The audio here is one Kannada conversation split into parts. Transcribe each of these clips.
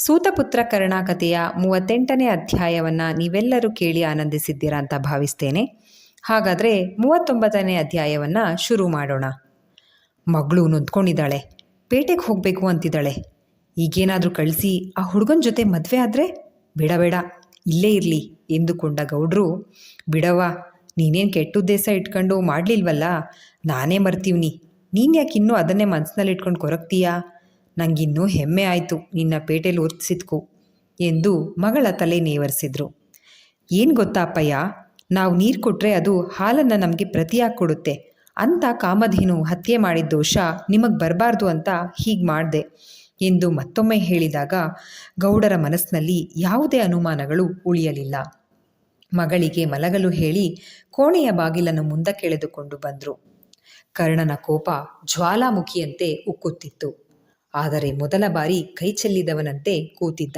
ಸೂತಪುತ್ರ ಕರ್ಣಾಕತೆಯ ಮೂವತ್ತೆಂಟನೇ ಅಧ್ಯಾಯವನ್ನು ನೀವೆಲ್ಲರೂ ಕೇಳಿ ಆನಂದಿಸಿದ್ದೀರಾ ಅಂತ ಭಾವಿಸ್ತೇನೆ. ಹಾಗಾದರೆ ಮೂವತ್ತೊಂಬತ್ತನೇ ಅಧ್ಯಾಯವನ್ನು ಶುರು ಮಾಡೋಣ. ಮಗಳು ನೊಂದ್ಕೊಂಡಿದ್ದಾಳೆ. ಪೇಟೆಗೆ ಹೋಗಬೇಕು ಅಂತಿದ್ದಾಳೆ. ಈಗೇನಾದರೂ ಕಳಿಸಿ ಆ ಹುಡುಗನ ಜೊತೆ ಮದುವೆ ಆದರೆ? ಬೇಡ ಬೇಡ. ಇಲ್ಲೇ ಇರಲಿ ಎಂದುಕೊಂಡ ಗೌಡ್ರು. ಬಿಡವ್ವ, ನೀನೇನು ಕೆಟ್ಟ ಉದ್ದೇಶ ಇಟ್ಕೊಂಡು ಮಾಡಲಿಲ್ವಲ್ಲ? ನಾನೇ ಮರ್ತೀವ್ನಿ. ನೀನು ಯಾಕೆ ಇನ್ನೂ ಅದನ್ನೇ ಮನಸ್ಸಿನಲ್ಲಿ ಇಟ್ಕೊಂಡು ಕೊರಗ್ತೀಯಾ? ನಂಗಿನ್ನೂ ಹೆಮ್ಮೆ ಆಯಿತು. ನಿನ್ನ ಪೇಟೆಲಿ ಉರ್ಸಿದ್ಕು ಎಂದು ಮಗಳ ತಲೆ ನೇವರಿಸಿದ್ರು. ಏನು ಗೊತ್ತಾ ಅಪ್ಪಯ್ಯ? ನಾವು ನೀರು ಕೊಟ್ಟರೆ ಅದು ಹಾಲನ್ನು ನಮಗೆ ಪ್ರತಿಯಾಗಿ ಕೊಡುತ್ತೆ. ಅಂತ ಕಾಮಧೇನು ಹತ್ಯೆ ಮಾಡಿದ ದೋಷ ನಿಮಗೆ ಬರಬಾರ್ದು ಅಂತ ಹೀಗೆ ಮಾಡಿದೆ ಎಂದು ಮತ್ತೊಮ್ಮೆ ಹೇಳಿದಾಗ ಗೌಡರ ಮನಸ್ಸಿನಲ್ಲಿ ಯಾವುದೇ ಅನುಮಾನಗಳು ಉಳಿಯಲಿಲ್ಲ. ಮಗಳಿಗೆ ಮಲಗಲು ಹೇಳಿ ಕೋಣೆಯ ಬಾಗಿಲನ್ನು ಮುಂದಕ್ಕೆಳೆದುಕೊಂಡು ಬಂದರು. ಕರ್ಣನ ಕೋಪ ಜ್ವಾಲಾಮುಖಿಯಂತೆ ಉಕ್ಕುತ್ತಿತ್ತು. ಆದರೆ ಮೊದಲ ಬಾರಿ ಕೈ ಚೆಲ್ಲಿದವನಂತೆ ಕೂತಿದ್ದ.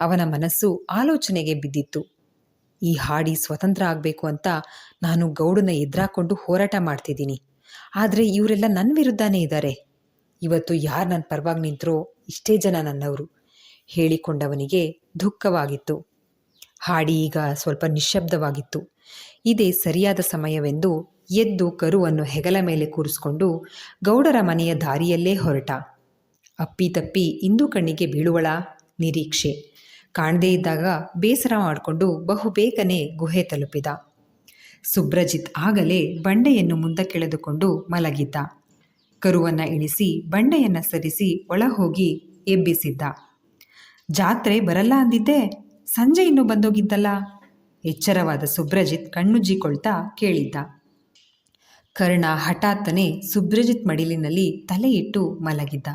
ಅವನ ಮನಸ್ಸು ಆಲೋಚನೆಗೆ ಬಿದ್ದಿತ್ತು. ಈ ಹಾಡಿ ಸ್ವತಂತ್ರ ಆಗಬೇಕು ಅಂತ ನಾನು ಗೌಡನ ಎದುರಾಕೊಂಡು ಹೋರಾಟ ಮಾಡ್ತಿದ್ದೀನಿ. ಆದರೆ ಇವರೆಲ್ಲ ನನ್ನ ವಿರುದ್ಧನೇ ಇದ್ದಾರೆ ಇವತ್ತು ಯಾರು ನನ್ನ ಪರವಾಗಿ ನಿಂತರೋ ಇಷ್ಟೇ ಜನ ನನ್ನವರು. ಹೇಳಿಕೊಂಡವನಿಗೆ ದುಃಖವಾಗಿತ್ತು. ಹಾಡಿ ಈಗ ಸ್ವಲ್ಪ ನಿಶ್ಶಬ್ದವಾಗಿತ್ತು. ಇದೇ ಸರಿಯಾದ ಸಮಯವೆಂದು ಎದ್ದು ಕರುವನ್ನು ಹೆಗಲ ಮೇಲೆ ಕೂರಿಸ್ಕೊಂಡು ಗೌಡರ ಮನೆಯ ದಾರಿಯಲ್ಲೇ ಹೊರಟ. ಅಪ್ಪಿ ತಪ್ಪಿ ಇಂದು ಕಣ್ಣಿಗೆ ಬೀಳುವಳ ನಿರೀಕ್ಷೆ. ಕಾಣದೇ ಇದ್ದಾಗ ಬೇಸರ ಮಾಡಿಕೊಂಡು ಬಹುಬೇಗನೆ ಗುಹೆ ತಲುಪಿದ. ಸುಬ್ರಜಿತ್ ಆಗಲೇ ಬಂಡೆಯನ್ನು ಮುಂದಕ್ಕೆಳೆದುಕೊಂಡು ಮಲಗಿದ್ದ. ಕರುವನ್ನು ಇಳಿಸಿ ಬಂಡೆಯನ್ನು ಸರಿಸಿ ಒಳ ಹೋಗಿ ಎಬ್ಬಿಸಿದ್ದ. ಜಾತ್ರೆ ಬರಲ್ಲ ಅಂದಿದ್ದೆ, ಸಂಜೆ ಇನ್ನೂ ಬಂದೋಗಿದ್ದಲ್ಲ? ಎಚ್ಚರವಾದ ಸುಬ್ರಜಿತ್ ಕಣ್ಣುಜ್ಜಿಕೊಳ್ತಾ ಕೇಳಿದ್ದ. ಕರ್ಣ ಹಠಾತ್ತನೆ ಸುಬ್ರಜಿತ್ ಮಡಿಲಿನಲ್ಲಿ ತಲೆ ಇಟ್ಟು ಮಲಗಿದ್ದ.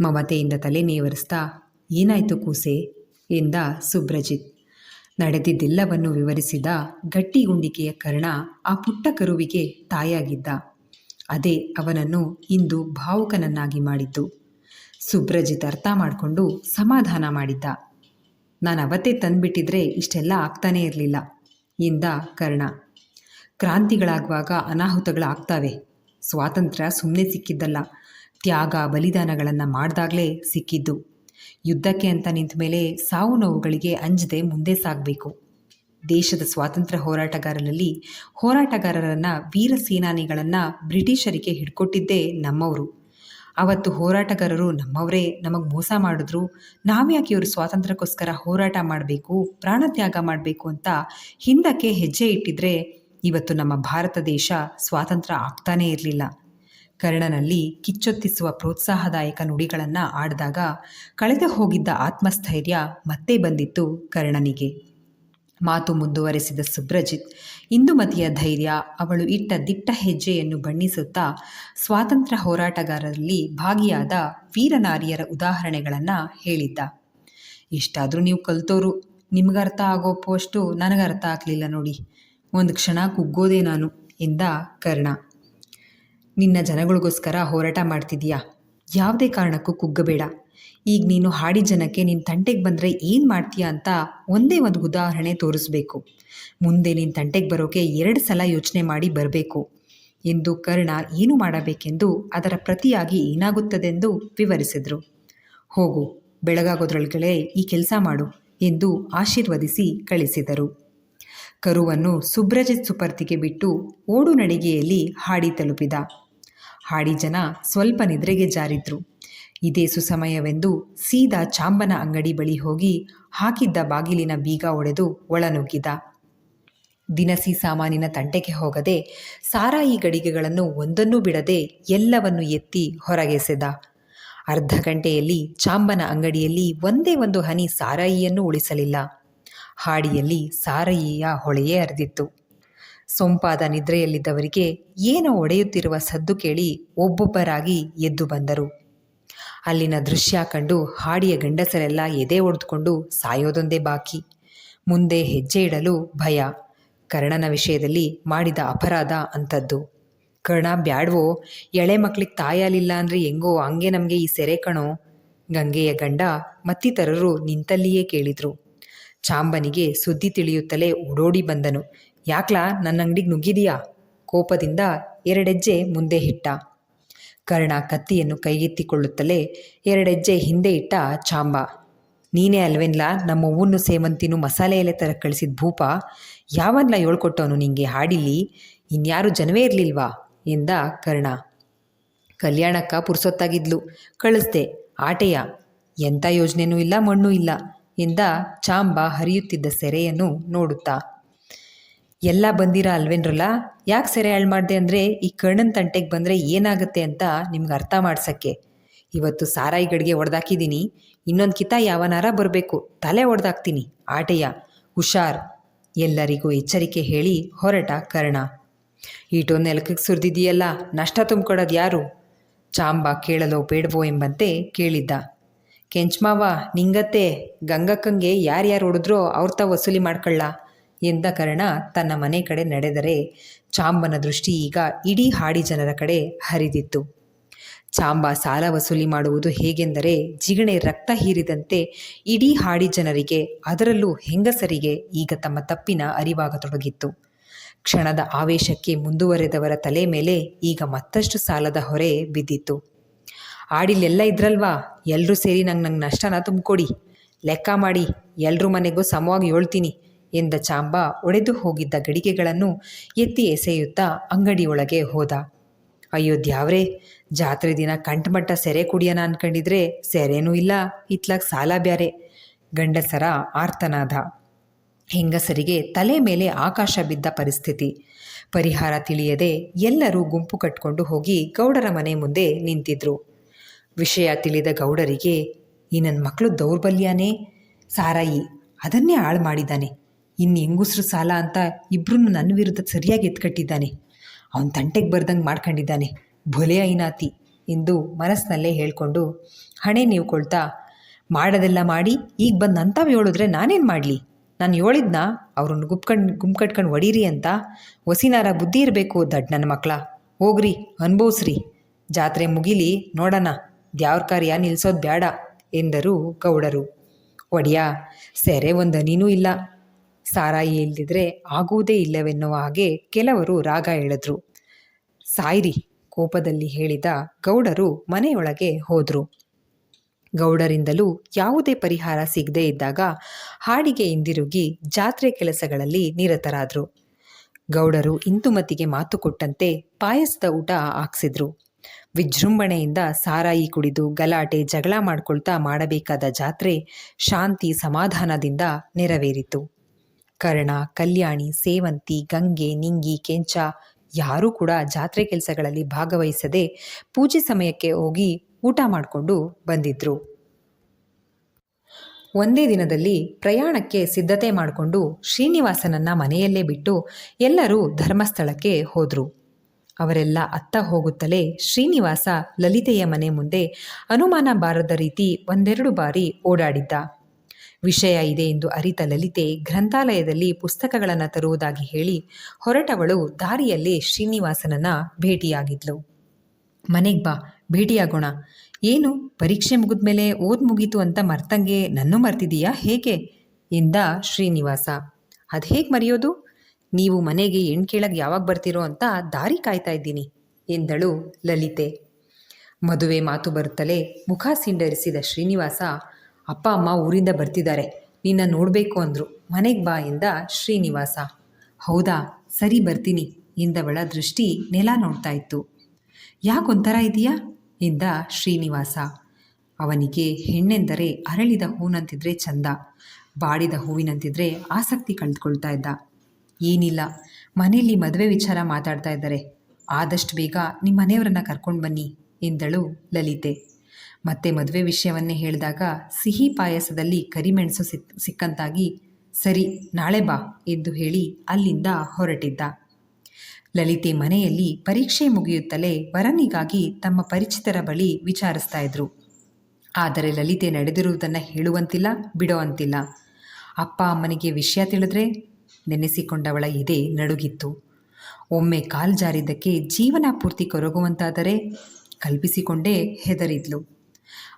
ಮಮತೆಯಿಂದ ತಲೆ ನೇವರಿಸ್ತಾ, ಏನಾಯ್ತು ಕೂಸೆ? ಎಂದ ಸುಬ್ರಜಿತ್. ನಡೆದಿದ್ದೆಲ್ಲವನ್ನು ವಿವರಿಸಿದ ಗಟ್ಟಿಗುಂಡಿಕೆಯ ಕರ್ಣ ಆ ಪುಟ್ಟ ಕರುವಿಗೆ ತಾಯಾಗಿದ್ದ ಅದೇ ಅವನನ್ನು ಇಂದು ಭಾವುಕನನ್ನಾಗಿ ಮಾಡಿದ್ದು. ಸುಬ್ರಜಿತ್ ಅರ್ಥ ಮಾಡಿಕೊಂಡು ಸಮಾಧಾನ ಮಾಡಿದ್ದ. ನಾನು ಅವತ್ತೇ ತಂದುಬಿಟ್ಟಿದ್ರೆ ಇಷ್ಟೆಲ್ಲ ಆಗ್ತಾನೇ ಇರಲಿಲ್ಲ, ಎಂದ ಕರ್ಣ. ಕ್ರಾಂತಿಗಳಾಗುವಾಗ ಅನಾಹುತಗಳಾಗ್ತಾವೆ. ಸ್ವಾತಂತ್ರ್ಯ ಸುಮ್ಮನೆ ಸಿಕ್ಕಿದ್ದಲ್ಲ. ತ್ಯಾಗ, ಬಲಿದಾನಗಳನ್ನು ಮಾಡಿದಾಗಲೇ ಸಿಕ್ಕಿದ್ದು. ಯುದ್ಧಕ್ಕೆ ಅಂತ ನಿಂತ ಮೇಲೆ ಸಾವು ನೋವುಗಳಿಗೆ ಅಂಜದೆ ಮುಂದೆ ಸಾಗಬೇಕು. ದೇಶದ ಸ್ವಾತಂತ್ರ್ಯ ಹೋರಾಟಗಾರರಲ್ಲಿ ಹೋರಾಟಗಾರರನ್ನು ವೀರ ಸೇನಾನಿಗಳನ್ನು ಬ್ರಿಟಿಷರಿಗೆ ಹಿಡ್ಕೊಟ್ಟಿದ್ದೇ ನಮ್ಮವರು. ಅವತ್ತು ಹೋರಾಟಗಾರರು ನಮ್ಮವರೇ, ನಮಗೆ ಮೋಸ ಮಾಡಿದ್ರು. ನಾವ್ಯಾಕೆ ಇವರು ಸ್ವಾತಂತ್ರ್ಯಕ್ಕೋಸ್ಕರ ಹೋರಾಟ ಮಾಡಬೇಕು ಪ್ರಾಣತ್ಯಾಗ ಮಾಡಬೇಕು ಅಂತ ಹಿಂದಕ್ಕೆ ಹೆಜ್ಜೆ ಇಟ್ಟಿದ್ರೆ ಇವತ್ತು ನಮ್ಮ ಭಾರತ ದೇಶ ಸ್ವಾತಂತ್ರ್ಯ ಆಗ್ತಾನೇ ಇರಲಿಲ್ಲ. ಕರ್ಣನಲ್ಲಿ ಕಿಚ್ಚೊತ್ತಿಸುವ ಪ್ರೋತ್ಸಾಹದಾಯಕ ನುಡಿಗಳನ್ನು ಆಡಿದಾಗ ಕಳೆದು ಹೋಗಿದ್ದ ಆತ್ಮಸ್ಥೈರ್ಯ ಮತ್ತೆ ಬಂದಿತ್ತು ಕರ್ಣನಿಗೆ. ಮಾತು ಮುಂದುವರೆಸಿದ ಸುಬ್ರಜಿತ್ ಇಂದುಮತಿಯ ಧೈರ್ಯ, ಅವಳು ಇಟ್ಟ ದಿಟ್ಟ ಹೆಜ್ಜೆಯನ್ನು ಬಣ್ಣಿಸುತ್ತಾ ಸ್ವಾತಂತ್ರ್ಯ ಹೋರಾಟಗಾರರಲ್ಲಿ ಭಾಗಿಯಾದ ವೀರನಾರಿಯರ ಉದಾಹರಣೆಗಳನ್ನು ಹೇಳಿದ್ದ. ಇಷ್ಟಾದರೂ ನೀವು ಕಲ್ತೋರು, ನಿಮಗರ್ಥ ಪೋಸ್ಟು ನನಗರ್ಥ ಆಗಲಿಲ್ಲ ನೋಡಿ. ಒಂದು ಕ್ಷಣ ಕುಗ್ಗೋದೆ ನಾನು, ಎಂದ ಕರ್ಣ. ನಿನ್ನ ಜನಗಳಿಗೋಸ್ಕರ ಹೋರಾಟ ಮಾಡ್ತಿದೀಯಾ ಯಾವುದೇ ಕಾರಣಕ್ಕೂ ಕುಗ್ಗಬೇಡ. ಈಗ ನೀನು ಹಾಡಿ ಜನಕ್ಕೆ ನಿನ್ನ ತಂಟೆಗೆ ಬಂದರೆ ಏನು ಮಾಡ್ತೀಯಾ ಅಂತ ಒಂದೇ ಒಂದು ಉದಾಹರಣೆ ತೋರಿಸ್ಬೇಕು. ಮುಂದೆ ನಿನ್ನ ತಂಟೆಗೆ ಬರೋಕೆ ಎರಡು ಸಲ ಯೋಚನೆ ಮಾಡಿ ಬರಬೇಕು. ಎಂದು ಕರ್ಣ ಏನು ಮಾಡಬೇಕೆಂದು ಅದರ ಪ್ರತಿಯಾಗಿ ಏನಾಗುತ್ತದೆಂದು ವಿವರಿಸಿದರು. ಹೋಗು, ಬೆಳಗಾಗೋದ್ರೊಳಗಡೆ ಈ ಕೆಲಸ ಮಾಡು ಎಂದು ಆಶೀರ್ವದಿಸಿ ಕಳಿಸಿದರು. ಕರುವನ್ನು ಸುಬ್ರಜಿತ್ ಸುಪರ್ತಿಗೆ ಬಿಟ್ಟು ಓಡು ನಡಿಗೆಯಲ್ಲಿ ಹಾಡಿ ತಲುಪಿದ. ಹಾಡಿ ಜನ ಸ್ವಲ್ಪ ನಿದ್ರೆಗೆ ಜಾರಿದ್ರು. ಇದೇ ಸುಸಮಯವೆಂದು ಸೀದಾ ಚಾಂಬನ ಅಂಗಡಿ ಬಳಿ ಹೋಗಿ ಹಾಕಿದ್ದ ಬಾಗಿಲಿನ ಬೀಗ ಒಡೆದು ಒಳನುಗ್ಗಿದ. ದಿನಸಿ ಸಾಮಾನಿನ ತಂಟೆಗೆ ಹೋಗದೆ ಸಾರಾಯಿ ಗಡಿಗೆಗಳನ್ನು ಒಂದನ್ನೂ ಬಿಡದೆ ಎಲ್ಲವನ್ನು ಎತ್ತಿ ಹೊರಗೆಸೆದ ಅರ್ಧ ಗಂಟೆಯಲ್ಲಿ ಚಾಂಬನ ಅಂಗಡಿಯಲ್ಲಿ ಒಂದೇ ಒಂದು ಹನಿ ಸಾರಾಯಿಯನ್ನು ಉಳಿಸಲಿಲ್ಲ. ಹಾಡಿಯಲ್ಲಿ ಸಾರಾಯಿಯ ಹೊಳೆಯೇ ಹರಿದಿತ್ತು. ಸೊಂಪಾದ ನಿದ್ರೆಯಲ್ಲಿದ್ದವರಿಗೆ ಏನೋ ಒಡೆಯುತ್ತಿರುವ ಸದ್ದು ಕೇಳಿ ಒಬ್ಬೊಬ್ಬರಾಗಿ ಎದ್ದು ಬಂದರು. ಅಲ್ಲಿನ ದೃಶ್ಯ ಕಂಡು ಹಾಡಿಯ ಗಂಡಸರೆಲ್ಲ ಎದೆ ಒಡೆದುಕೊಂಡು ಸಾಯೋದೊಂದೇ ಬಾಕಿ. ಮುಂದೆ ಹೆಜ್ಜೆ ಇಡಲು ಭಯ. ಕರ್ಣನ ವಿಷಯದಲ್ಲಿ ಮಾಡಿದ ಅಪರಾಧ ಅಂಥದ್ದು. ಕರ್ಣ, ಬ್ಯಾಡ್ವೋ, ಎಳೆ ಮಕ್ಳಿಗೆ ತಾಯಾಲಿಲ್ಲ ಅಂದರೆ ಹೆಂಗೋ ಹಂಗೆ ನಮಗೆ ಈ ಸೆರೆ ಕಣೋ. ಗಂಗೆಯ ಗಂಡ ಮತ್ತಿತರರು ನಿಂತಲ್ಲಿಯೇ ಕೇಳಿದ್ರು. ಚಾಂಬನಿಗೆ ಸುದ್ದಿ ತಿಳಿಯುತ್ತಲೇ ಓಡೋಡಿ ಬಂದನು. ಯಾಕ್ಲಾ ನನ್ನ ಅಂಗಡಿಗೆ ನುಗ್ಗಿದೀಯಾ? ಕೋಪದಿಂದ ಎರಡೆಜ್ಜೆ ಮುಂದೆ ಇಟ್ಟ. ಕರ್ಣ ಕತ್ತಿಯನ್ನು ಕೈಗೆತ್ತಿಕೊಳ್ಳುತ್ತಲೇ ಎರಡೆಜ್ಜೆ ಹಿಂದೆ ಇಟ್ಟ ಚಾಂಬ. ನೀನೇ ಅಲ್ವೆನ್ಲ ನಮ್ಮ ಹೂವನ್ನು ಸೇವಂತಿನೂ ಮಸಾಲೆ ಎಲೆ ಥರ ಕಳಿಸಿದ ಭೂಪ? ಯಾವನ್ಲ ಹೇಳ್ಕೊಟ್ಟವನು ನಿಂಗೆ ಹಾಡಿಲಿ ಇನ್ಯಾರು ಜನವೇ ಇರಲಿಲ್ವಾ? ಎಂದ ಕರ್ಣ. ಕಲ್ಯಾಣಕ್ಕ ಪುರ್ಸೊತ್ತಾಗಿದ್ಲು. ಕಳಿಸ್ದೆ, ಆಟೆಯ. ಎಂಥ ಯೋಜನೆನೂ ಇಲ್ಲ, ಮಣ್ಣೂ ಇಲ್ಲ, ಎಂದ ಚಾಂಬ ಹರಿಯುತ್ತಿದ್ದ ಸೆರೆಯನ್ನು ನೋಡುತ್ತಾ. ಎಲ್ಲ ಬಂದಿರಾ ಅಲ್ವೇನ್ರಲ್ಲ? ಯಾಕೆ ಸೆರೆ ಹಾಳು ಮಾಡಿದೆ ಅಂದರೆ ಈ ಕಣ್ಣನ ತಂಟೆಗೆ ಬಂದರೆ ಏನಾಗುತ್ತೆ ಅಂತ ನಿಮ್ಗೆ ಅರ್ಥ ಮಾಡ್ಸೋಕ್ಕೆ. ಇವತ್ತು ಸಾರಾಯಿ ಗಡಿಗೆ ಒಡೆದಾಕಿದ್ದೀನಿ ಇನ್ನೊಂದು ಕಿತ ಯಾವನಾರ ಬರಬೇಕು. ತಲೆ ಒಡೆದಾಕ್ತೀನಿ. ಆಟೆಯ. ಹುಷಾರ್. ಎಲ್ಲರಿಗೂ ಎಚ್ಚರಿಕೆ ಹೇಳಿ ಹೊರಟ ಕರ್ಣ. ಈಟೊಂದು ನೆಲಕ್ಕೆ ಸುರಿದಿದೆಯಲ್ಲ? ನಷ್ಟ ತುಂಬಿಕೊಡೋದು ಯಾರು? ಚಾಂಬ ಕೇಳಲೋ ಬೇಡವೋ ಎಂಬಂತೆ ಕೇಳಿದ್ದ. ಕೆಂಚ್ಮಾವ ನಿಂಗತ್ತೆ. ಗಂಗಕ್ಕಂಗೆ ಯಾರ್ಯಾರು ಹೊಡೆದ್ರೋ ಅವ್ರ ತ ವಸೂಲಿ ಮಾಡ್ಕೊಳ್ಳ. ಎಂದ ಕರ್ಣ ತನ್ನ ಮನೆ ಕಡೆ ನಡೆದರೆ ಚಾಂಬನ ದೃಷ್ಟಿ ಈಗ ಇಡೀ ಹಾಡಿ ಜನರ ಕಡೆ ಹರಿದಿತ್ತು. ಚಾಂಬ ಸಾಲ ವಸೂಲಿ ಮಾಡುವುದು ಹೇಗೆಂದರೆ ಜಿಗಣೆ ರಕ್ತ ಹೀರಿದಂತೆ ಇಡೀ ಹಾಡಿ ಜನರಿಗೆ ಅದರಲ್ಲೂ ಹೆಂಗಸರಿಗೆ ಈಗ ತಮ್ಮ ತಪ್ಪಿನ ಅರಿವಾಗತೊಡಗಿತ್ತು. ಕ್ಷಣದ ಆವೇಶಕ್ಕೆ ಮುಂದುವರೆದವರ ತಲೆ ಮೇಲೆ ಈಗ ಮತ್ತಷ್ಟು ಸಾಲದ ಹೊರೆ ಬಿದ್ದಿತ್ತು. ಆಡಿಲೆಲ್ಲ ಇದ್ರಲ್ವಾ? ಎಲ್ಲರೂ ಸೇರಿ ನಂಗೆ ನಂಗೆ ನಷ್ಟನ ತುಂಬಿಕೊಡಿ. ಲೆಕ್ಕ ಮಾಡಿ. ಎಲ್ಲರೂ ಮನೆಗೂ ಸಮವಾಗಿ ಹೇಳ್ತೀನಿ ಎಂದ ಚಾಂಬ ಒಡೆದು ಹೋಗಿದ್ದ ಗಡಿಗೆಗಳನ್ನು ಎತ್ತಿ ಎಸೆಯುತ್ತಾ ಅಂಗಡಿಯೊಳಗೆ ಹೋದ. ಅಯ್ಯೋ ದ್ಯಾವ್ರೆ ಜಾತ್ರೆ ದಿನ ಕಂಠಮಟ್ಟ ಸೆರೆ ಕುಡಿಯೋಣ ಅನ್ಕೊಂಡಿದ್ರೆ ಸೆರೆನೂ ಇಲ್ಲ ಇತ್ಲಾಗ ಸಾಲ ಬ್ಯಾರೆ. ಗಂಡಸರ ಆರ್ತನಾದ. ಹೆಂಗಸರಿಗೆ ತಲೆ ಮೇಲೆ ಆಕಾಶ ಬಿದ್ದ ಪರಿಸ್ಥಿತಿ. ಪರಿಹಾರ ತಿಳಿಯದೆ ಎಲ್ಲರೂ ಗುಂಪು ಕಟ್ಕೊಂಡು ಹೋಗಿ ಗೌಡರ ಮನೆ ಮುಂದೆ ನಿಂತಿದ್ರು. ವಿಷಯ ತಿಳಿದ ಗೌಡರಿಗೆ, ಈ ನನ್ನ ಮಕ್ಕಳು ದೌರ್ಬಲ್ಯನೇ? ಸಾರಾಯಿ, ಅದನ್ನೇ ಹಾಳು ಮಾಡಿದ್ದಾನೆ. ಇನ್ನು ಹೆಂಗುಸ್ರು ಸಾಲ ಅಂತ ಇಬ್ರು ನನ್ನ ವಿರುದ್ಧ ಸರಿಯಾಗಿ ಎತ್ಕಟ್ಟಿದ್ದಾನೆ. ಅವನ ತಂಟೆಗೆ ಬರ್ದಂಗೆ ಮಾಡ್ಕೊಂಡಿದ್ದಾನೆ. ಭೊಲೆ ಐನಾತಿ ಎಂದು ಮನಸ್ಸಿನಲ್ಲೇ ಹೇಳ್ಕೊಂಡು ಹಣೆ ನೀವ್ಕೊಳ್ತಾ, ಮಾಡೋದೆಲ್ಲ ಮಾಡಿ, ಈಗ ಬಂದು ಅಂತಾವ್ ಹೇಳಿದ್ರೆ ನಾನೇನು ಮಾಡಲಿ? ನಾನು ಹೇಳಿದ್ನ ಅವ್ರನ್ನ ಗುಂಪು ಕಟ್ಕೊಂಡು ಹೊಡೀರಿ ಅಂತ ಹೊಸಿನಾರ ಬುದ್ಧಿ ಇರಬೇಕು ದಡ್ ನನ್ನ ಮಕ್ಕಳ ಹೋಗ್ರಿ, ಅನ್ಭವಿಸ್ರಿ. ಜಾತ್ರೆ ಮುಗಿಲಿ, ನೋಡೋಣ. ದ್ಯಾವ್ರ ಕಾರ್ಯ ನಿಲ್ಸೋದು ಬೇಡ ಎಂದರು ಗೌಡರು. ಒಡೆಯ, ಸೆರೆ ಒಂದನಿನೂ ಇಲ್ಲ. ಸಾರಾಯಿ ಇಲ್ಲದಿದ್ರೆ ಆಗುವುದೇ ಇಲ್ಲವೆನ್ನುವ ಹಾಗೆ ಕೆಲವರು ರಾಗ ಎಳೆದ್ರು ಸಾಯಿರಿ, ಕೋಪದಲ್ಲಿ ಹೇಳಿದ ಗೌಡರು ಮನೆಯೊಳಗೆ ಹೋದರು. ಗೌಡರಿಂದಲೂ ಯಾವುದೇ ಪರಿಹಾರ ಸಿಗದೇ ಇದ್ದಾಗ ಹಾಡಿಗೆ ಹಿಂದಿರುಗಿ ಜಾತ್ರೆ ಕೆಲಸಗಳಲ್ಲಿ ನಿರತರಾದರು. ಗೌಡರು ಇಂದುಮತಿಗೆ ಮಾತು ಕೊಟ್ಟಂತೆ ಪಾಯಸದ ಊಟ ಹಾಕ್ಸಿದ್ರು. ವಿಜೃಂಭಣೆಯಿಂದ ಸಾರಾಯಿ ಕುಡಿದು ಗಲಾಟೆ ಜಗಳ ಮಾಡ್ಕೊಳ್ತಾ ಮಾಡಬೇಕಾದ ಜಾತ್ರೆ ಶಾಂತಿ ಸಮಾಧಾನದಿಂದ ನೆರವೇರಿತು. ಕರ್ಣ, ಕಲ್ಯಾಣಿ, ಸೇವಂತಿ, ಗಂಗೆ, ನಿಂಗಿ, ಕೆಂಚ ಯಾರೂ ಕೂಡ ಜಾತ್ರೆ ಕೆಲಸಗಳಲ್ಲಿ ಭಾಗವಹಿಸದೆ ಪೂಜೆ ಸಮಯಕ್ಕೆ ಹೋಗಿ ಊಟ ಮಾಡಿಕೊಂಡು ಬಂದಿದ್ರು. ಒಂದೇ ದಿನದಲ್ಲಿ ಪ್ರಯಾಣಕ್ಕೆ ಸಿದ್ಧತೆ ಮಾಡಿಕೊಂಡು ಶ್ರೀನಿವಾಸನನ್ನ ಮನೆಯಲ್ಲೇ ಬಿಟ್ಟು ಎಲ್ಲರೂ ಧರ್ಮಸ್ಥಳಕ್ಕೆ ಹೋದರು. ಅವರೆಲ್ಲ ಅತ್ತ ಹೋಗುತ್ತಲೇ ಶ್ರೀನಿವಾಸ ಲಲಿತೆಯ ಮನೆ ಮುಂದೆ ಅನುಮಾನ ಬಾರದ ರೀತಿ ಒಂದೆರಡು ಬಾರಿ ಓಡಾಡಿದ್ದ. ವಿಷಯ ಇದೆ ಎಂದು ಅರಿತ ಲಲಿತೆ ಗ್ರಂಥಾಲಯದಲ್ಲಿ ಪುಸ್ತಕಗಳನ್ನು ತರುವುದಾಗಿ ಹೇಳಿ ಹೊರಟವಳು ದಾರಿಯಲ್ಲೇ ಶ್ರೀನಿವಾಸನನ್ನ ಭೇಟಿಯಾಗಿದ್ಲು. ಮನೆಗೆ ಬಾ, ಭೇಟಿಯಾಗೋಣ. ಏನು, ಪರೀಕ್ಷೆ ಮುಗಿದ್ಮೇಲೆ ಓದ್ ಮುಗೀತು ಅಂತ ಮರ್ತಂಗೆ ನನ್ನೂ ಮರ್ತಿದೀಯಾ ಹೇಗೆ? ಎಂದ ಶ್ರೀನಿವಾಸ. ಅದು ಹೇಗೆ ಮರೆಯೋದು? ನೀವು ಮನೆಗೆ ಕೇಳಕ್ ಯಾವಾಗ ಬರ್ತೀರೋ ಅಂತ ದಾರಿ ಕಾಯ್ತಾ ಇದ್ದೀನಿ, ಎಂದಳು ಲಲಿತೆ. ಮದುವೆ ಮಾತು ಬರುತ್ತಲೇ ಮುಖ ಸಿಂಡರಿಸಿದ ಶ್ರೀನಿವಾಸ ಅಪ್ಪ, ಅಮ್ಮ ಊರಿಂದ ಬರ್ತಿದ್ದಾರೆ. ನಿನ್ನ ನೋಡಬೇಕು ಅಂದರು. ಮನೆಗೆ ಬಾ ಎಂದ ಶ್ರೀನಿವಾಸ. ಹೌದಾ, ಸರಿ ಬರ್ತೀನಿ ಎಂದವಳ ದೃಷ್ಟಿ ನೆಲ ನೋಡ್ತಾ ಇತ್ತು. ಯಾಕೊಂಥರ ಇದೆಯಾ ಎಂದ ಶ್ರೀನಿವಾಸ. ಅವನಿಗೆ ಹೆಣ್ಣೆಂದರೆ ಅರಳಿದ ಹೂನಂತಿದ್ರೆ ಚಂದ. ಬಾಡಿದ ಹೂವಿನಂತಿದ್ರೆ ಆಸಕ್ತಿ ಕಳೆದುಕೊಳ್ತಾ ಇದ್ದ. ಏನಿಲ್ಲ, ಮನೆಯಲ್ಲಿ ಮದುವೆ ವಿಚಾರ ಮಾತಾಡ್ತಾ ಇದ್ದಾರೆ. ಆದಷ್ಟು ಬೇಗ ನಿಮ್ಮ ಮನೆಯವರನ್ನ ಕರ್ಕೊಂಡು ಬನ್ನಿ ಎಂದಳು ಲಲಿತೆ. ಮತ್ತೆ ಮದುವೆ ವಿಷಯವನ್ನೇ ಹೇಳಿದಾಗ ಸಿಹಿ ಪಾಯಸದಲ್ಲಿ ಕರಿಮೆಣಸು ಸಿಕ್, ಸಿಕ್ಕಂತಾಗಿ, ಸರಿ, ನಾಳೆ ಬಾ ಎಂದು ಹೇಳಿ ಅಲ್ಲಿಂದ ಹೊರಟಿದ್ದ. ಲಲಿತೆ ಮನೆಯಲ್ಲಿ ಪರೀಕ್ಷೆ ಮುಗಿಯುತ್ತಲೇ ವರನಿಗಾಗಿ ತಮ್ಮ ಪರಿಚಿತರ ಬಳಿ ವಿಚಾರಿಸ್ತಾ ಇದ್ರು. ಆದರೆ ಲಲಿತೆ ನಡೆದಿರುವುದನ್ನು ಹೇಳುವಂತಿಲ್ಲ, ಬಿಡುವಂತಿಲ್ಲ. ಅಪ್ಪ ಅಮ್ಮನಿಗೆ ವಿಷಯ ತಿಳಿದ್ರೆ ನೆನೆಸಿಕೊಂಡವಳ ಎದೆ ನಡುಗಿತ್ತು. ಒಮ್ಮೆ ಕಾಲ್ ಜಾರಿದ್ದಕ್ಕೆ ಜೀವನ ಪೂರ್ತಿ ಕೊರಗುವಂತಾದರೆ ಕಲ್ಪಿಸಿಕೊಂಡೇ ಹೆದರಿದ್ಲು.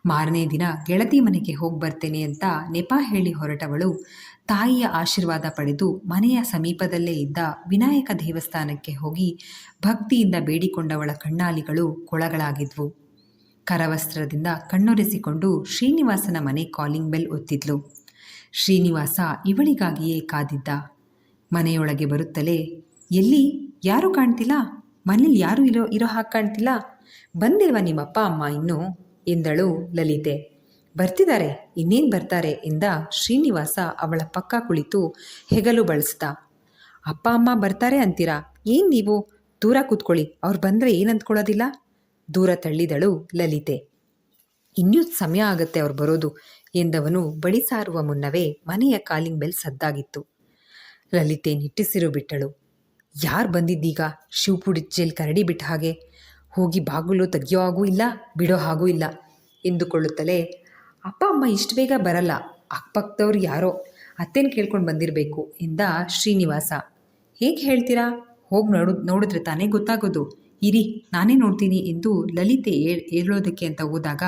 ಮಾರನೇ ದಿನ ಗೆಳತಿ ಮನೆಗೆ ಹೋಗಿ ಬರ್ತೇನೆ ಅಂತ ನೆಪ ಹೇಳಿ ಹೊರಟವಳು. ತಾಯಿಯ ಆಶೀರ್ವಾದ ಪಡೆದು ಮನೆಯ ಸಮೀಪದಲ್ಲೇ ಇದ್ದ ವಿನಾಯಕ ದೇವಸ್ಥಾನಕ್ಕೆ ಹೋಗಿ ಭಕ್ತಿಯಿಂದ ಬೇಡಿಕೊಂಡವಳ ಕಣ್ಣಾಲಿಗಳು ಕೊಳಗಳಾಗಿದ್ವು. ಕರವಸ್ತ್ರದಿಂದ ಕಣ್ಣೊರೆಸಿಕೊಂಡು ಶ್ರೀನಿವಾಸನ ಮನೆ ಕಾಲಿಂಗ್ ಬೆಲ್ ಒತ್ತಿದ್ಲು. ಶ್ರೀನಿವಾಸ ಇವಳಿಗಾಗಿಯೇ ಕಾದಿದ್ದ. ಮನೆಯೊಳಗೆ ಬರುತ್ತಲೇ, ಎಲ್ಲಿ? ಯಾರೂ ಕಾಣ್ತಿಲ್ಲ? ಮನೇಲಿ ಯಾರೂ ಇರೋ ಇರೋ ಹಾಗೆ ಕಾಣ್ತಿಲ್ಲ? ಬಂದಿಲ್ವಾ ನಿಮ್ಮಪ್ಪ, ಅಮ್ಮ ಇನ್ನೂ? ಎಂದಳು ಲಲಿತೆ. ಬರ್ತಿದ್ದಾರೆ ಇನ್ನೇನು ಬರ್ತಾರೆ ಎಂದ ಶ್ರೀನಿವಾಸ ಅವಳ ಪಕ್ಕ ಕುಳಿತು ಹೆಗಲು ಬಳಸ್ದ. ಅಪ್ಪ, ಅಮ್ಮ ಬರ್ತಾರೆ ಅಂತೀರಾ? ಏನ್ ನೀವು? ದೂರ ಕೂತ್ಕೊಳ್ಳಿ, ಅವ್ರು ಬಂದರೆ ಏನಂದ್ಕೊಳ್ಳೋದಿಲ್ಲ ದೂರ ತಳ್ಳಿದಳು ಲಲಿತೆ. ಇನ್ನೂ ಸಮಯ ಆಗತ್ತೆ ಅವ್ರು ಬರೋದು ಎಂದವನು ಬಳಿ ಸಾರುವ ಮುನ್ನವೇ ಮನೆಯ ಕಾಲಿಂಗ್ ಬೆಲ್ ಸದ್ದಾಗಿತ್ತು. ಲಲಿತೆ ನಿಟ್ಟಿಸಿರು ಬಿಟ್ಟಳು. ಯಾರು ಬಂದಿದ್ದೀಗ? ಶಿವಪುಡಿ ಜೇಲ್ ಕರಡಿ ಬಿಟ್ಟ ಹಾಗೆ. ಹೋಗಿ ಬಾಗಿಲು ತೆಗೆಯೋ ಹಾಗೂ ಇಲ್ಲ, ಬಿಡೋ ಹಾಗೂ ಇಲ್ಲ ಎಂದುಕೊಳ್ಳುತ್ತಲೇ, ಅಪ್ಪ, ಅಮ್ಮ ಇಷ್ಟು ಬೇಗ ಬರಲ್ಲ, ಅಕ್ಕಪಕ್ಕದವ್ರು ಯಾರೋ, ಅತ್ತೇನು ಕೇಳ್ಕೊಂಡು ಬಂದಿರಬೇಕು ಎಂದ ಶ್ರೀನಿವಾಸ. ಹೇಗೆ ಹೇಳ್ತೀರಾ? ಹೋಗಿ ನೋಡು, ನೋಡಿದ್ರೆ ತಾನೇ ಗೊತ್ತಾಗೋದು. ಇರಿ, ನಾನೇ ನೋಡ್ತೀನಿ ಎಂದು ಲಲಿತೆ ಹೇಳೋದಕ್ಕೆ ಅಂತ ಹೋದಾಗ,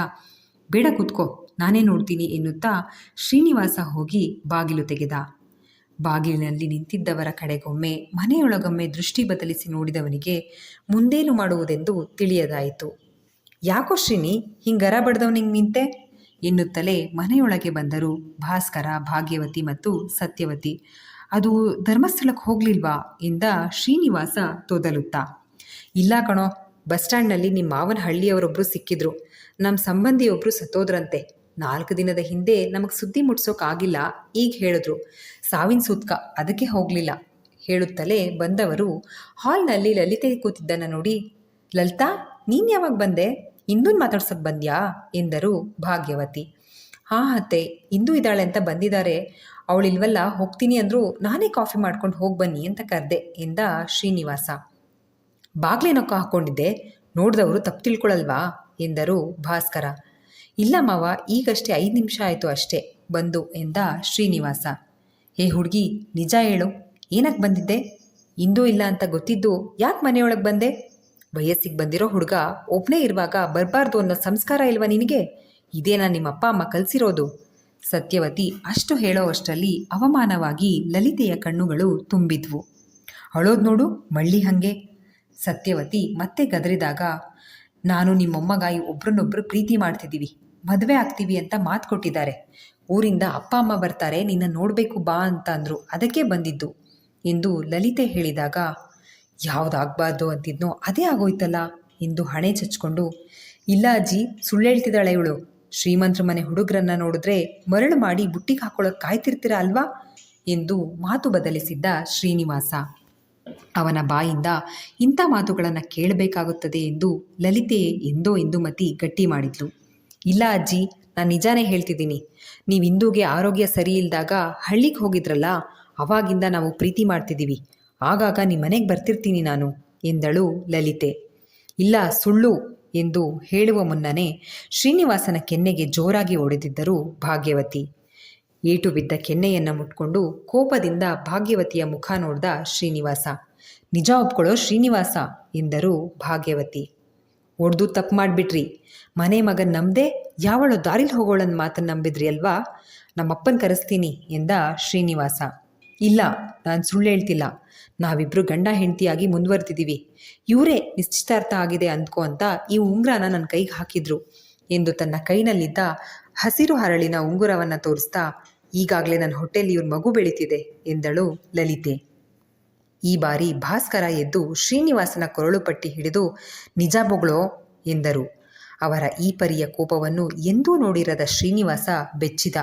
ಬೇಡ ಕೂತ್ಕೋ, ನಾನೇ ನೋಡ್ತೀನಿ ಎನ್ನುತ್ತಾ ಶ್ರೀನಿವಾಸ ಹೋಗಿ ಬಾಗಿಲು ತೆಗೆದ. ಬಾಗಿಲಿನಲ್ಲಿ ನಿಂತಿದ್ದವರ ಕಡೆಗೊಮ್ಮೆ ಮನೆಯೊಳಗೊಮ್ಮೆ ದೃಷ್ಟಿ ಬದಲಿಸಿ ನೋಡಿದವನಿಗೆ ಮುಂದೇನು ಮಾಡುವುದೆಂದು ತಿಳಿಯದಾಯಿತು. ಯಾಕೋ ಶ್ರೀನಿ, ಹಿಂಗರ ಬಡ್ದವನಿಗೆ ನಿಂತೆ? ಎನ್ನುತ್ತಲೇ ಮನೆಯೊಳಗೆ ಬಂದರು ಭಾಸ್ಕರ, ಭಾಗ್ಯವತಿ ಮತ್ತು ಸತ್ಯವತಿ. ಅದು ಧರ್ಮಸ್ಥಳಕ್ಕೆ ಹೋಗ್ಲಿಲ್ವಾ? ಎಂದ ಶ್ರೀನಿವಾಸ ತೊದಲುತ್ತಾ. ಇಲ್ಲ ಕಣೋ, ಬಸ್ ಸ್ಟ್ಯಾಂಡ್ನಲ್ಲಿ ನಿಮ್ಮ ಮಾವನ ಹಳ್ಳಿಯವರೊಬ್ಬರು ಸಿಕ್ಕಿದ್ರು. ನಮ್ಮ ಸಂಬಂಧಿಯೊಬ್ಬರು ಸತ್ತೋದ್ರಂತೆ. ನಾಲ್ಕು ದಿನದ ಹಿಂದೆ ನಮಗೆ ಸುದ್ದಿ ಮುಟ್ಸೋಕ್ಕಾಗಿಲ್ಲ ಈಗ ಹೇಳಿದ್ರು. ಸಾವಿನ ಸೂತ್ಕ, ಅದಕ್ಕೆ ಹೋಗಲಿಲ್ಲ. ಹೇಳುತ್ತಲೇ ಬಂದವರು ಹಾಲ್ನಲ್ಲಿ ಲಲಿತೆ ಕೂತಿದ್ದನ್ನು ನೋಡಿ, ಲಲಿತಾ, ನೀನು ಯಾವಾಗ ಬಂದೆ? ಇನ್ನೂ ಮಾತಾಡ್ಸೋಕೆ ಬಂದ್ಯಾ? ಎಂದರು ಭಾಗ್ಯವತಿ. ಹಾಂ ಅತ್ತೆ, ಇಂದು ಇದ್ದಾಳೆ ಅಂತ ಬಂದಿದ್ದಾರೆ ಅವಳಿಲ್ವಲ್ಲ, ಹೋಗ್ತೀನಿ ಅಂದರೂ ನಾನೇ ಕಾಫಿ ಮಾಡ್ಕೊಂಡು ಹೋಗಿ ಬನ್ನಿ ಅಂತ ಕರೆದೆ ಎಂದ ಶ್ರೀನಿವಾಸ. ಬಾಗ್ಲೇನೊಕ್ಕ ಹಾಕ್ಕೊಂಡಿದ್ದೆ ನೋಡಿದವರು ತಪ್ಪು ತಿಳ್ಕೊಳಲ್ವಾ? ಎಂದರು ಭಾಸ್ಕರ. ಇಲ್ಲ ಮಾವ, ಈಗಷ್ಟೇ ಐದು ನಿಮಿಷ ಆಯಿತು ಅಷ್ಟೇ, ಬಂದು ಎಂದ ಶ್ರೀನಿವಾಸ. ಏ ಹುಡುಗಿ, ನಿಜ ಹೇಳು ಏನಕ್ಕೆ ಬಂದಿದ್ದೆ? ಇಂದೂ ಇಲ್ಲ ಅಂತ ಗೊತ್ತಿದ್ದು ಯಾಕೆ ಮನೆಯೊಳಗೆ ಬಂದೆ? ವಯಸ್ಸಿಗೆ ಬಂದಿರೋ ಹುಡುಗ ಒಬ್ಬನೇ ಇರುವಾಗ ಬರಬಾರ್ದು ಅನ್ನೋ ಸಂಸ್ಕಾರ ಇಲ್ವಾ ನಿನಗೆ? ಇದೇನಾ ನಿಮ್ಮ ಅಪ್ಪ ಅಮ್ಮ ಕಲಿಸಿರೋದು? ಸತ್ಯವತಿ ಅಷ್ಟು ಹೇಳೋ ಅಷ್ಟರಲ್ಲಿ ಅವಮಾನವಾಗಿ ಲಲಿತೆಯ ಕಣ್ಣುಗಳು ತುಂಬಿದ್ವು. ಅಳೋದು ನೋಡು, ಮಳ್ಳಿ ಹಂಗೆ. ಸತ್ಯವತಿ ಮತ್ತೆ ಗದರಿದಾಗ, ನಾನು ನಿಮ್ಮಮ್ಮಗಾಗಿ ಒಬ್ರನ್ನೊಬ್ರು ಪ್ರೀತಿ ಮಾಡ್ತಿದ್ದೀವಿ. ಮದುವೆ ಆಗ್ತೀವಿ ಅಂತ ಮಾತು ಕೊಟ್ಟಿದ್ದಾರೆ. ಊರಿಂದ ಅಪ್ಪ, ಅಮ್ಮ ಬರ್ತಾರೆ, ನಿನ್ನ ನೋಡಬೇಕು ಬಾ ಅಂತ ಅಂದರು. ಅದಕ್ಕೆ ಬಂದಿದ್ದು. ಎಂದು ಲಲಿತೆ ಹೇಳಿದಾಗ, ಯಾವುದಾಗಬಾರ್ದು ಅಂತಿದ್ನೋ ಅದೇ ಆಗೋಯ್ತಲ್ಲ ಎಂದು ಹಣೆ ಚಚ್ಕೊಂಡು, ಇಲ್ಲ ಅಜ್ಜಿ, ಸುಳ್ಳು ಹೇಳ್ತಿದ್ದಾಳೆ ಇವಳು. ಶ್ರೀಮಂತ್ರ ಮನೆ ಹುಡುಗರನ್ನ ನೋಡಿದ್ರೆ ಮರಳು ಮಾಡಿ ಬುಟ್ಟಿಗೆ ಹಾಕೊಳ್ಳೋಕೆ ಕಾಯ್ತಿರ್ತೀರ ಅಲ್ವಾ? ಎಂದು ಮಾತು ಬದಲಿಸಿದ್ದ ಶ್ರೀನಿವಾಸ. ಅವನ ಬಾಯಿಂದ ಇಂಥ ಮಾತುಗಳನ್ನು ಕೇಳಬೇಕಾಗುತ್ತದೆ ಎಂದು ಲಲಿತೆ ಎಂದೋ ಎಂದು ಮತಿ ಗಟ್ಟಿ ಮಾಡಿದ್ಲು. ಇಲ್ಲ ಅಜ್ಜಿ, ನಾನು ನಿಜಾನೇ ಹೇಳ್ತಿದ್ದೀನಿ. ನೀವು ಇಂದೂಗೆ ಆರೋಗ್ಯ ಸರಿ ಇಲ್ದಾಗ ಹಳ್ಳಿಗೆ ಹೋಗಿದ್ರಲ್ಲ, ಅವಾಗಿಂದ ನಾವು ಪ್ರೀತಿ ಮಾಡ್ತಿದ್ದೀವಿ ಆಗಾಗ ನಿಮ್ಮ ಮನೆಗೆ ಬರ್ತಿರ್ತೀನಿ ನಾನು, ಎಂದಳು ಲಲಿತೆ. ಇಲ್ಲ, ಸುಳ್ಳು, ಎಂದು ಹೇಳುವ ಮುನ್ನನೆ ಶ್ರೀನಿವಾಸನ ಕೆನ್ನೆಗೆ ಜೋರಾಗಿ ಹೊಡೆದಿದ್ದರು ಭಾಗ್ಯವತಿ. ಏಟು ಬಿದ್ದ ಕೆನ್ನೆಯನ್ನು ಮುಟ್ಕೊಂಡು ಕೋಪದಿಂದ ಭಾಗ್ಯವತಿಯ ಮುಖ ನೋಡ್ದ ಶ್ರೀನಿವಾಸ. ನಿಜ ಒಪ್ಕೊಳ್ಳೋ ಶ್ರೀನಿವಾಸ, ಎಂದರು ಭಾಗ್ಯವತಿ. ಒಡ್ದು ತಪ್ಪು ಮಾಡಿಬಿಟ್ರಿ. ಮನೆ ಮಗನ್ ನಂಬದೆ ಯಾವಳು ದಾರಿಲಿ ಹೋಗೋಳನ್ನ ಮಾತನ್ನು ನಂಬಿದ್ರಿ ಅಲ್ವಾ? ನಮ್ಮಪ್ಪನ ಕರೆಸ್ತೀನಿ ಎಂದ ಶ್ರೀನಿವಾಸ. ಇಲ್ಲ, ನಾನು ಸುಳ್ಳು ಹೇಳ್ತಿಲ್ಲ. ನಾವಿಬ್ಬರು ಗಂಡ ಹೆಂಡತಿಯಾಗಿ ಮುಂದುವರ್ತಿದ್ದೀವಿ ಇವರೇ ನಿಶ್ಚಿತಾರ್ಥ ಆಗಿದೆ ಅಂದ್ಕೋ ಅಂತ ಈ ಉಂಗುರನ ನನ್ನ ಕೈಗೆ ಹಾಕಿದ್ರು ಎಂದು ತನ್ನ ಕೈನಲ್ಲಿದ್ದ ಹಸಿರು ಹರಳಿನ ಉಂಗುರವನ್ನು ತೋರಿಸ್ತಾ ಈಗಾಗಲೇ ನನ್ನ ಹೊಟ್ಟೆಯಲ್ಲಿ ಇವ್ರ ಮಗು ಬೆಳೀತಿದೆ ಎಂದಳು ಲಲಿತೆ. ಈ ಬಾರಿ ಭಾಸ್ಕರ ಎದ್ದು ಶ್ರೀನಿವಾಸನ ಕೊರಳು ಪಟ್ಟಿ ಹಿಡಿದು, ನಿಜ ಬೊಗಳೋ ಎಂದರು. ಅವರ ಈ ಪರಿಯ ಕೋಪವನ್ನು ಎಂದೂ ನೋಡಿರದ ಶ್ರೀನಿವಾಸ ಬೆಚ್ಚಿದ,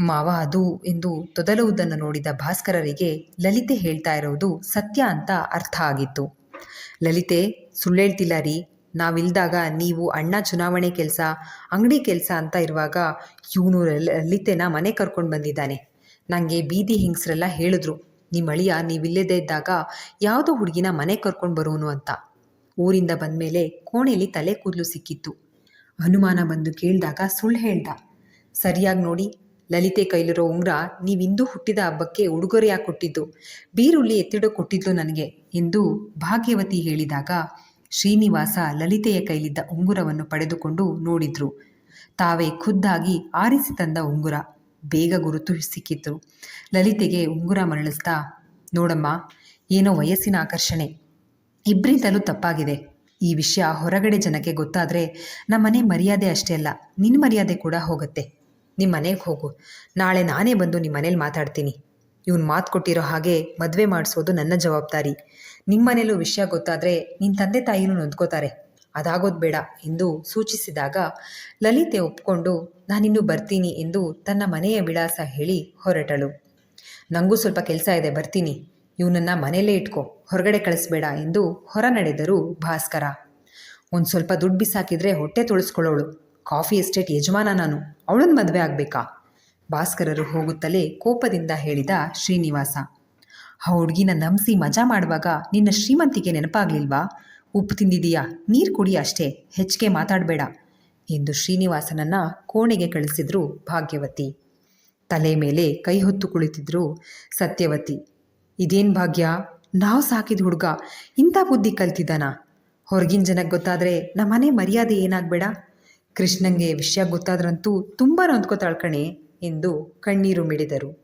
ಮಾವ ಅದು ಎಂದು ತೊದಲುವುದನ್ನು ನೋಡಿದ ಭಾಸ್ಕರರಿಗೆ ಲಲಿತೆ ಹೇಳ್ತಾ ಇರೋದು ಸತ್ಯ ಅಂತ ಅರ್ಥ ಆಗಿತ್ತು. ಲಲಿತೆ ಸುಳ್ಳೇಳ್ತಿಲ್ಲ ರೀ. ನಾವಿಲ್ದಾಗ ನೀವು ಅಣ್ಣ ಚುನಾವಣೆ ಕೆಲಸ, ಅಂಗಡಿ ಕೆಲಸ ಅಂತ ಇರುವಾಗ ಇವನು ಲಲಿತೆನ ಮನೆ ಕರ್ಕೊಂಡು ಬಂದಿದ್ದಾನೆ. ನನಗೆ ಬೀದಿ ಹಿಂಗ್ಸ್ರೆಲ್ಲ ಹೇಳಿದ್ರು. ನಿಮ್ಮ ಅಳಿಯ ನೀವಿಲ್ಲದೇ ಇದ್ದಾಗ ಯಾವುದೋ ಹುಡುಗಿನ ಮನೆ ಕರ್ಕೊಂಡು ಬರೋನು ಅಂತ. ಊರಿಂದ ಬಂದಮೇಲೆ ಕೋಣೆಯಲ್ಲಿ ತಲೆ ಕೂದಲು ಸಿಕ್ಕಿತ್ತು. ಹನುಮಾನ ಬಂದು ಕೇಳಿದಾಗ ಸುಳ್ಳು ಹೇಳ್ದ. ಸರಿಯಾಗಿ ನೋಡಿ, ಲಲಿತೆ ಕೈಲಿರೋ ಉಂಗ್ರ ನೀವಿಂದು ಹುಟ್ಟಿದ ಹಬ್ಬಕ್ಕೆ ಉಡುಗೊರೆಯಾಗಿ ಕೊಟ್ಟಿದ್ದು. ಬೀರುಳ್ಳಿ ಎತ್ತಿಡೋ ಕೊಟ್ಟಿದ್ಲು ನನಗೆ ಎಂದು ಭಾಗ್ಯವತಿ ಹೇಳಿದಾಗ ಶ್ರೀನಿವಾಸ ಲಲಿತೆಯ ಕೈಲಿದ್ದ ಉಂಗುರವನ್ನು ಪಡೆದುಕೊಂಡು ನೋಡಿದ್ರು. ತಾವೇ ಖುದ್ದಾಗಿ ಆರಿಸಿ ತಂದ ಉಂಗುರ. ಬೇಗ ಗುರುತು ಸಿಕ್ಕಿತು ಲಲಿತೆಗೆ ಉಂಗುರ ಮರಳಿಸ್ತಾ, ನೋಡಮ್ಮ, ಏನೋ ವಯಸ್ಸಿನ ಆಕರ್ಷಣೆ. ಇಬ್ಬರಿಂದಲೂ ತಪ್ಪಾಗಿದೆ. ಈ ವಿಷಯ ಹೊರಗಡೆ ಜನಕ್ಕೆ ಗೊತ್ತಾದರೆ ನಮ್ಮನೆ ಮರ್ಯಾದೆ ಅಷ್ಟೇ ಅಲ್ಲ ನಿನ್ನ ಮರ್ಯಾದೆ ಕೂಡ ಹೋಗುತ್ತೆ. ನಿಮ್ಮ ಮನೆಗೆ ಹೋಗು. ನಾಳೆ ನಾನೇ ಬಂದು ನಿಮ್ಮ ಮನೇಲಿ ಮಾತಾಡ್ತೀನಿ. ಇವನು ಮಾತು ಕೊಟ್ಟಿರೋ ಹಾಗೆ ಮದುವೆ ಮಾಡಿಸೋದು ನನ್ನ ಜವಾಬ್ದಾರಿ. ನಿಮ್ಮ ಮನೇಲೂ ವಿಷಯ ಗೊತ್ತಾದರೆ ನಿನ್ನ ತಂದೆ ತಾಯಿನೂ ನೊಂದ್ಕೋತಾರೆ. ಅದಾಗೋದು ಬೇಡ ಎಂದು ಸೂಚಿಸಿದಾಗ ಲಲಿತೆ ಒಪ್ಕೊಂಡು, ನಾನಿನ್ನು ಬರ್ತೀನಿ ಎಂದು ತನ್ನ ಮನೆಯ ವಿಳಾಸ ಹೇಳಿ ಹೊರಟಳು. ನನಗೂ ಸ್ವಲ್ಪ ಕೆಲಸ ಇದೆ, ಬರ್ತೀನಿ. ಇವನನ್ನ ಮನೆಯಲ್ಲೇ ಇಟ್ಕೋ, ಹೊರಗಡೆ ಕಳಿಸ್ಬೇಡ ಎಂದು ಹೊರ ನಡೆದರು ಭಾಸ್ಕರ. ಒಂದು ಸ್ವಲ್ಪ ದುಡ್ಡು ಬಿಸಾಕಿದ್ರೆ ಹೊಟ್ಟೆ ತೊಳಸ್ಕೊಳ್ಳೋಳು. ಕಾಫಿ ಎಸ್ಟೇಟ್ ಯಜಮಾನ ನಾನು ಅವಳನ್ನ ಮದುವೆ ಆಗಬೇಕಾ? ಭಾಸ್ಕರರು ಹೋಗುತ್ತಲೇ ಕೋಪದಿಂದ ಹೇಳಿದ ಶ್ರೀನಿವಾಸ. ಆ ಹುಡುಗಿನ ನಂಬಿಸಿ ಮಜಾ ಮಾಡುವಾಗ ನಿನ್ನ ಶ್ರೀಮಂತಿಗೆ ನೆನಪಾಗ್ಲಿಲ್ವಾ? ಉಪ್ಪು ತಿಂದಿದೀಯಾ ನೀರು ಕುಡಿ ಅಷ್ಟೇ, ಹೆಚ್ಚಿಗೆ ಮಾತಾಡಬೇಡ ಎಂದು ಶ್ರೀನಿವಾಸನನ್ನ ಕೋಣೆಗೆ ಕಳಿಸಿದ್ರು ಭಾಗ್ಯವತಿ. ತಲೆ ಮೇಲೆ ಕೈ ಹೊತ್ತು ಕುಳಿತಿದ್ರು ಸತ್ಯವತಿ. ಇದೇನು ಭಾಗ್ಯ? ನಾವು ಸಾಕಿದ ಹುಡುಗ, ಇಂಥ ಬುದ್ಧಿ ಕಲ್ತಿದ್ದಾನ? ಹೊರಗಿನ ಜನಕ್ಕೆ ಗೊತ್ತಾದರೆ ನಮ್ಮನೆ ಮರ್ಯಾದೆ ಏನಾಗಬೇಡ? ಕೃಷ್ಣಂಗೆ ವಿಷಯ ಗೊತ್ತಾದ್ರಂತೂ ತುಂಬ ನೊಂದ್ಕೋತಾಳ್ಕಣೆ ಎಂದು ಕಣ್ಣೀರು ಮಿಡಿದರು.